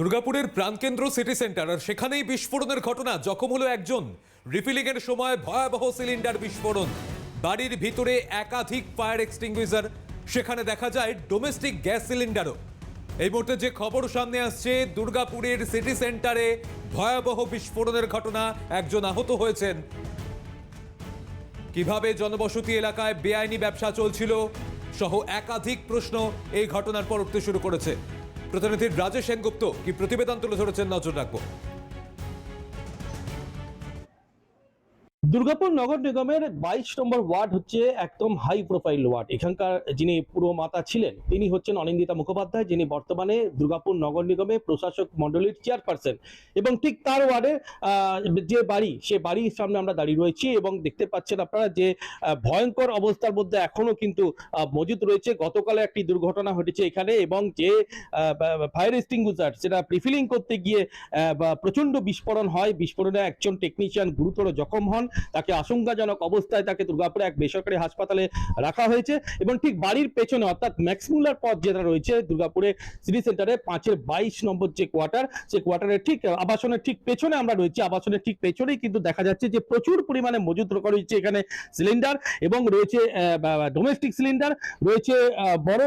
দুর্গাপুরের প্রাণকেন্দ্র city centre, আর সেখানেই বিস্ফোরণের ঘটনা। জখম হলো একজন। রিফিলিং এর সময় ভয়াবহ সিলিন্ডার বিস্ফোরণ। বাড়ির ভিতরে একাধিক ফায়ার এক্সটিংগুইজার সেখানে দেখা যায় ডোমেস্টিক গ্যাস সিলিন্ডারও। এই মুহূর্তে যে খবর সামনে আসছে, দুর্গাপুরের সিটি সেন্টারে ভয়াবহ বিস্ফোরণের ঘটনা। একজন আহত হয়েছেন। কীভাবে জনবসতি এলাকায় বেআইনি ব্যবসা চলছিল, সহ একাধিক প্রশ্ন এই ঘটনার পর উঠতে শুরু করেছে। প্রতিনিধি রাজেশ সেনগুপ্ত কি প্রতিবেদন তুলে ধরেছেন নজর রাখব। দুর্গাপুর নগর নিগমের বাইশ নম্বর ওয়ার্ড হচ্ছে একদম হাই প্রোফাইল ওয়ার্ড। এখানকার যিনি পুরো মাতা ছিলেন, তিনি হচ্ছেন অনিন্দিতা মুখোপাধ্যায়, যিনি বর্তমানে দুর্গাপুর নগর নিগমে প্রশাসক মণ্ডলীর চেয়ারপারসন এবং ঠিক তার ওয়ার্ডে যে বাড়ি, সে বাড়ির সামনে আমরা দাঁড়িয়ে রয়েছি এবং দেখতে পাচ্ছেন আপনারা যে ভয়ঙ্কর অবস্থার মধ্যে এখনও কিন্তু মজুদ রয়েছে। গতকালে একটি দুর্ঘটনা ঘটেছে এখানে এবং যে ফায়ার এক্সটিংগুইজার সেটা প্রিফিলিং করতে গিয়ে প্রচণ্ড বিস্ফোরণ হয়। বিস্ফোরণে একজন টেকনিশিয়ান গুরুতর জখম হন। তাকে আশঙ্কাজনক অবস্থায় তাকে দুর্গাপুরে এক বেসরকারি হাসপাতালে রাখা হয়েছে এবং ঠিক বাড়ির পেছনে অর্থাৎ ম্যাক্সমুলার পথ যেটা রয়েছে, দুর্গাপুরে সিটি সেন্টারে পাঁচের বাইশ নম্বর যে কোয়ার্টার সে কোয়ার্টারের ঠিক আবাসনের ঠিক পেছনে আমরা রয়েছি। আবাসনের ঠিক পেছনেই কিন্তু দেখা যাচ্ছে যে প্রচুর পরিমাণে মজুদ রাখা রয়েছে এখানে সিলিন্ডার এবং রয়েছে ডোমেস্টিক সিলিন্ডার রয়েছে বড়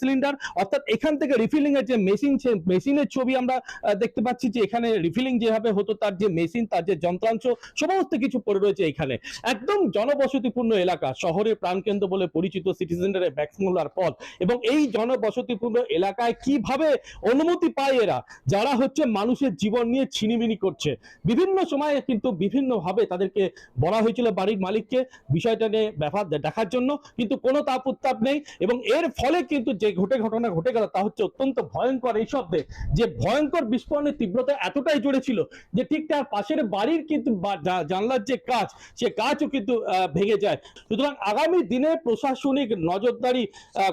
সিলিন্ডার অর্থাৎ এখান থেকে রিফিলিং এর যে মেশিন মেশিনের ছবি আমরা দেখতে পাচ্ছি যে এখানে রিফিলিং যেভাবে হতো, তার যে মেশিন তার যে যন্ত্রাংশ, সমস্ত কিছু পড়ে রয়েছে এখানে। একদম জনবসতিপূর্ণ এলাকা, শহরের প্রাণকেন্দ্র বলে পরিচিত সিটি সেন্টারের পথ এবং এই জনবসতিপূর্ণ এলাকায় কীভাবে অনুমতি পায় এরা? যারা হচ্ছে মানুষের জীবন নিয়ে ছিনিমিনি করছে। বিভিন্ন সময়ে কিন্তু বিভিন্ন ভাবে তাদেরকে বলা হয়েছিল বাড়ির মালিককে বিষয়টা নিয়ে ব্যাপার দেখার জন্য, কিন্তু কোনো তাপ উত্তাপ নেই। এবং এর ফলে কিন্তু যে ঘটে ঘটনা ঘটে গেল, তা হচ্ছে অত্যন্ত ভয়ঙ্কর এই শব্দে। যে ভয়ঙ্কর বিস্ফোরণের তীব্রতা এতটাই জোরে ছিল যে ঠিক তার পাশের বাড়ির কিন্তু জানলার যে কাজ সে কাজও কিন্তু ভেঙে যায়। সুতরাং আগামী দিনে প্রশাসনিক নজরদারি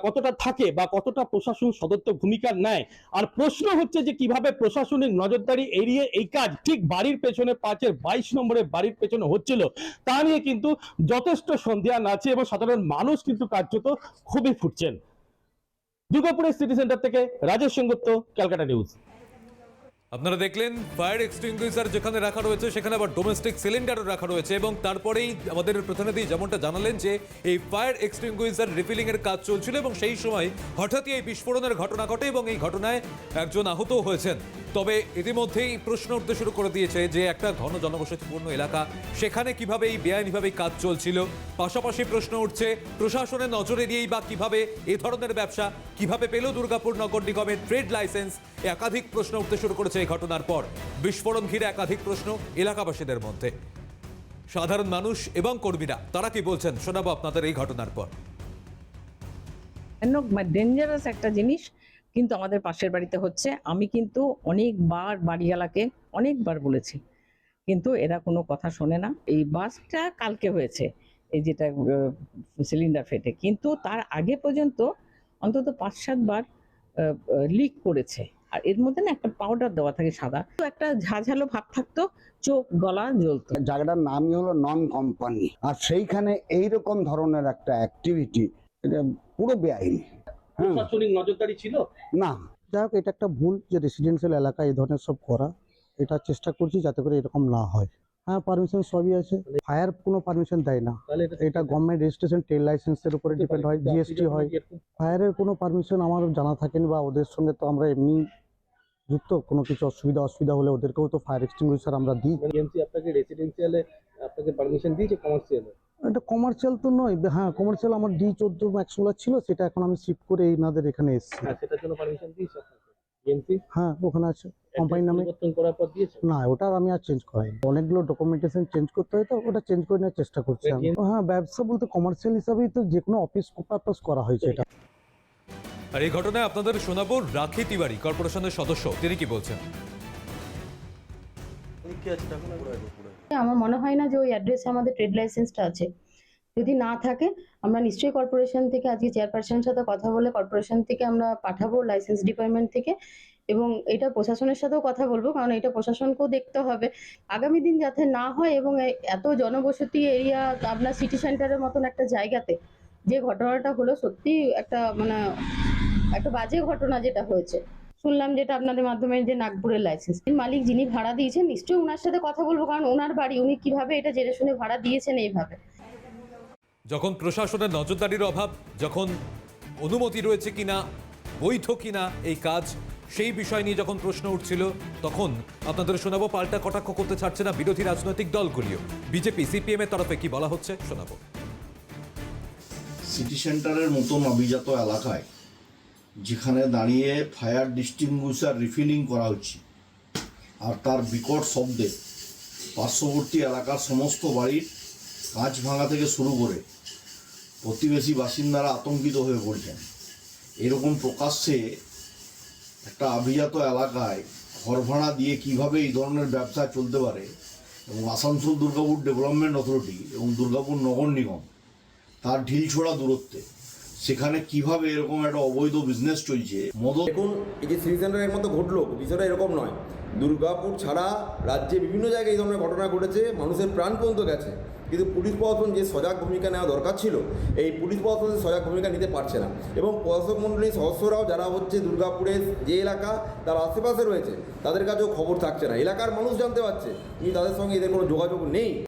কতটা থাকে বা কতটা প্রশাসন সদত্ব ভূমিকা নেয়? আর প্রশ্ন হচ্ছে যে কীভাবে প্রশাসনিক নজরদারি এড়িয়ে এই কাজ? ঠিক বাড়ির পেছনে পাঁচের বাইশ নম্বরের বাড়ির পেছনে হচ্ছিল। তা নিয়ে কিন্তু যথেষ্ট সন্দেহান আছে এবং সাধারণ মানুষ কিন্তু কার্যত খুবই ফুটছেন। দুর্গাপুরের সিটি সেন্টার থেকে রাজেশ সেনগুপ্ত, ক্যালকাটা নিউজ আপনারা দেখলেন ফায়ার এক্সটিংগুইজার যেখানে রাখা রয়েছে, সেখানে আবার ডোমেস্টিক সিলিন্ডারও রাখা রয়েছে এবং তারপরেই আমাদের প্রতিনিধি যেমনটা জানালেন যে এই ফায়ার এক্সটিংগুইজার রিফিলিং এর কাজ চলছিল এবং সেই সময় হঠাৎই এই বিস্ফোরণের ঘটনা ঘটে এবং এই ঘটনায় একজন আহত হয়েছেন। তবে ইতিমধ্যেই প্রশ্ন উঠতে শুরু করে দিয়েছে যে একটা ঘন জনবসতিপূর্ণ এলাকা, সেখানে কীভাবে এই বেআইনিভাবে কাজ চলছিল? পাশাপাশি প্রশ্ন উঠছে, প্রশাসনের নজরে দিয়েই বা কীভাবে এ ধরনের ব্যবসা, কীভাবে পেল দুর্গাপুর নগর নিগমের ট্রেড লাইসেন্স? একাধিক প্রশ্ন উঠতে শুরু করেছে এই ঘটনার পর। বিস্ফোরণ ঘিরে একাধিক প্রশ্ন এলাকাবাসীদের মধ্যে। সাধারণ মানুষ এবং কর্মীরা, তারা কি বলছেন? শোনাবো আপনাদের এই ঘটনার পর। ডেঞ্জারাস একটা জিনিস। কিন্তু আমাদের পাশের বাড়িতে হচ্ছে। আমি কিন্তু অনেকবার বাড়িওয়ালাকে অনেকবার বলেছি, কিন্তু এরা কোনো কথা শোনে না। এই বাসটা কালকে হয়েছে, এই যেটা সিলিন্ডার ফেটে। কিন্তু তার আগে পর্যন্ত অন্তত পাঁচ সাতবার লিক করেছে। আর এর মধ্যে না একটা পাউডার দেওয়া থাকে সাদা। তো একটা ঝাঝালো ভাব থাকতো, চোখ, গলা জ্বলতো। জায়গাটার নামই হলো নন কোম্পানি আর সেইখানে এইরকম ধরনের একটা অ্যাক্টিভিটি এটা পুরো বেআইনি। প্রশাসনিক নজরদারি ছিল? না। যাই হোক এটা একটা ভুল যে রেসিডেন্সিয়াল এলাকায় এই ধরনের সব করা। এটা চেষ্টা করছি যাতে করে এরকম না হয়। হ্যাঁ পারমিশন সবই আছে। ফায়ার কোনো পারমিশন দেয় না। এটা গভর্নমেন্ট রেজিস্ট্রেশন ট্রেড লাইসেন্সের উপরে ডিপেন্ড হয় জিএসটি হয়। ফায়ারের কোনো পারমিশন আমার জানা থাকেনি বা ওদের সঙ্গে তো আমরা এমনি যুক্ত। কোনো কিছু অসুবিধা অসুবিধা হলে ওদেরকেও তো ফায়ার এক্সটিংগুইশার আমরা দিই। আপনাকে রেসিডেন্সিয়ালে আপনাকে পারমিশন দিয়েছে কমার্শিয়ালে এটা কমার্শিয়াল তো নয় হ্যাঁ কমার্শিয়াল আমার ডি চোদ্দ ম্যাক্সোলার ছিল সেটা এখন আমি শিফট করে এইনাদের এখানে এসেছি। হ্যাঁ সেটার জন্য পারমিশন দিয়েছে হ্যাঁ ওখানে আছে। কোম্পানির নামে করার পর দিয়েছে? না ওটা আমি আর চেঞ্জ করাই অনেকগুলো ডকুমেন্টেশন চেঞ্জ করতে হয় তো ওটা চেঞ্জ করে নেওয়ার চেষ্টা করছি আমি। হ্যাঁ ব্যবসা বলতে কমার্শিয়াল হিসাবেই তো যে কোনো অফিস পারপাস করা হয়েছে এটা। আর এই ঘটনায় আপনাদের শোনাবো রাখি তিওয়ারি কর্পোরেশনের সদস্য। তিনি কি বলছেন? আমার মনে হয় না যে ওই অ্যাড্রেসে আমাদের ট্রেড লাইসেন্সটা আছে। যদি না থাকে, আমরা নিশ্চয়ই কর্পোরেশন থেকে, আজকে চেয়ারপারসনের সাথে কথা বলে কর্পোরেশন থেকে আমরা পাঠাবো লাইসেন্স ডিপার্টমেন্ট থেকে এবং এটা প্রশাসনের সাথেও কথা বলব, কারণ এটা প্রশাসনকেও দেখতে হবে। আগামী দিন যাতে না হয় এবং এত জনবসতি এরিয়া আপনার সিটি সেন্টারের মতন একটা জায়গাতে যে ঘটনাটা হলো সত্যি একটা মানে একটা বাজে ঘটনা যেটা হয়েছে। শুনলাম যেটা আপনাদের মাধ্যমে যে নাগপুরের লাইসেন্স মালিক যিনি ভাড়া দিয়েছেন নিশ্চয়ই ওনার সাথে কথা বলব কারণ ওনার বাড়ি উনি কীভাবে এটা জেনে শুনে ভাড়া দিয়েছেন এইভাবে। যখন প্রশাসনের নজরদারির অভাব যখন অনুমতি রয়েছে কিনা বৈধ কিনা এই কাজ সেই বিষয় নিয়ে যখন প্রশ্ন উঠছিল তখন আপনাদের শোনাবো পাল্টা কটাক্ষ করতে ছাড়ছে না বিরোধী রাজনৈতিক দলগুলিও। বিজেপি সিপিএম এর তরফে কি বলা হচ্ছে? শোনাবো। সিটি সেন্টারের মতন অভিজাত এলাকায় যেখানে দাঁড়িয়ে ফায়ার ডিস্টিংগুইশার রিফিলিং করা হচ্ছে আর তার বিকট শব্দে পার্শ্ববর্তী এলাকার সমস্ত বাড়ির কাঁচ ভাঙা থেকে শুরু করে প্রতিবেশী বাসিন্দারা আতঙ্কিত হয়ে পড়ছেন। এরকম প্রকাশ্যে একটা আভিজাত এলাকায় ঘর ভাড়া দিয়ে কীভাবে এই ধরনের ব্যবসা চলতে পারে এবং আসানসোল দুর্গাপুর ডেভেলপমেন্ট অথরিটি এবং দুর্গাপুর নগর নিগম তার ঢিলছোড়া দূরত্বে সেখানে কীভাবে এরকম একটা অবৈধ বিজনেস চলছে? মদত দেখুন, এই যে সিটি সেন্টারের মতো ঘটলো, বিষয়টা এরকম নয়। দুর্গাপুর ছাড়া রাজ্যে বিভিন্ন জায়গায় এই ধরনের ঘটনা ঘটেছে, মানুষের প্রাণ পর্যন্ত গেছে। কিন্তু পুলিশ প্রশাসন যে সজাগ ভূমিকা নেওয়া দরকার ছিল, এই পুলিশ প্রশাসন সজাগ ভূমিকা নিতে পারছে না। এবং প্রশাসক মণ্ডলীর সদস্যরাও যারা হচ্ছে দুর্গাপুরের যে এলাকা, তার আশেপাশে রয়েছে, তাদের কাছেও খবর থাকছে না। এলাকার মানুষ জানতে পারছে, কিন্তু তাদের সঙ্গে এদের কোনো যোগাযোগ নেই।